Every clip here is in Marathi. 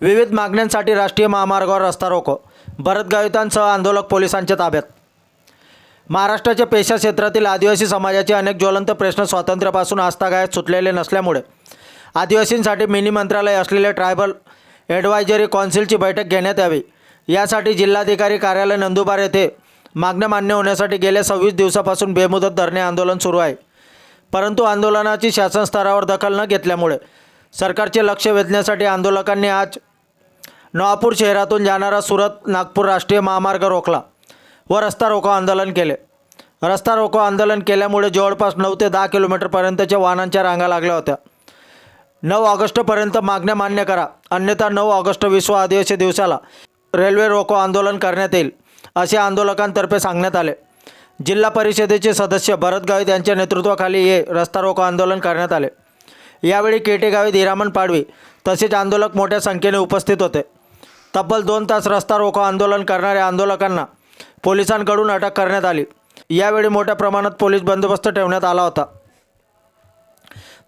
विविध मागण्यांसाठी राष्ट्रीय महामार्गावर रस्ता रोको भरत गावितांसह आंदोलक पोलिसांच्या ताब्यात. महाराष्ट्राच्या पेशा क्षेत्रातील आदिवासी समाजाचे अनेक ज्वलंत प्रश्न स्वातंत्र्यापासून आस्थागायत सुटलेले नसल्यामुळे आदिवासींसाठी मिनी मंत्रालय असलेले ट्रायबल ॲडवायझरी कौन्सिलची बैठक घेण्यात यावी. यासाठी जिल्हाधिकारी कार्यालय नंदुरबार येथे मागण्या मान्य होण्यासाठी गेल्या सव्वीस दिवसापासून बेमुदत धरणे आंदोलन सुरू आहे. परंतु आंदोलनाची शासन स्तरावर दखल न घेतल्यामुळे सरकारचे लक्ष वेधण्यासाठी आंदोलकांनी आज नवापूर शहरातून जाणारा सुरत नागपूर राष्ट्रीय महामार्ग रोखला व रस्ता रोको आंदोलन केले. रस्ता रोको आंदोलन केल्यामुळे जवळपास नऊ ते दहा किलोमीटरपर्यंतच्या वाहनांच्या रांगा लागल्या होत्या. नऊ ऑगस्टपर्यंत मागण्या मान्य करा. अन्यथा नऊ ऑगस्ट विश्व आदिवासी दिवसाला रेल्वे रोको आंदोलन करण्यात येईल असे आंदोलकांतर्फे सांगण्यात आले. जिल्हा परिषदेचे सदस्य भरत गावित यांच्या नेतृत्वाखाली हे रस्ता रोको आंदोलन करण्यात आले. यावेळी केटे गावित पाडवी तसेच आंदोलक मोठ्या संख्येने उपस्थित होते. तब्बल दोन तास रस्ता रोको आंदोलन करणाऱ्या आंदोलकांना पोलिसांकडून अटक करण्यात आली. यावेळी मोठ्या प्रमाणात पोलीस बंदोबस्त ठेवण्यात आला होता.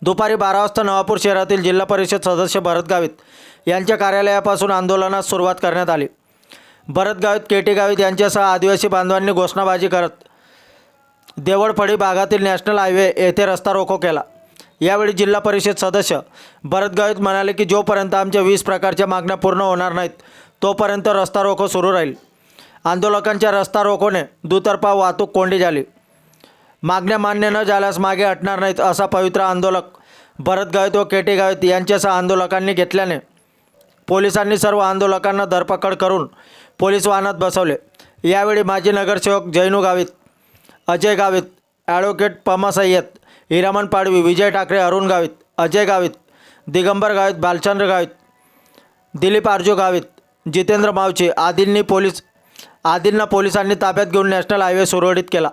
दुपारी बारा वाजता नवापूर शहरातील जिल्हा परिषद सदस्य भरत गावित यांच्या कार्यालयापासून आंदोलनास सुरुवात करण्यात आली. भरत गावित केटी गावित यांच्यासह आदिवासी बांधवांनी घोषणाबाजी करत देवळफळी भागातील नॅशनल हायवे येथे रस्ता रोको केला. यावेळी जिल्हा परिषद सदस्य भरत गावित म्हणाले की जोपर्यंत आमच्या वीस प्रकारच्या मागण्या पूर्ण होणार नाहीत तोपर्यंत रस्ता रोको सुरू राहील. आंदोलकांच्या रस्ता रोकोने दुतर्फा वाहतूक कोंडी झाली. मागण्या मान्य न झाल्यास मागे हटणार नाहीत असा पवित्र आंदोलक भरत गावित व केटी गावित यांच्यासह आंदोलकांनी घेतल्याने पोलिसांनी सर्व आंदोलकांना धरपकड करून पोलीस वाहनात बसवले. यावेळी माजी नगरसेवक जैनू गावित अजय गावित ॲडव्होकेट पमा सय्यद हिरामन पाडवी विजय ठाकरे अरुण गावित अजय गावित दिगंबर गावित बालचंद्र गावित दिलीप आर्जू गावित जितेंद्र मावचे आदिलनी पोलीस आदिलना पोलिसांनी ताब्यात घेऊन नॅशनल हायवे सुरळीत केला.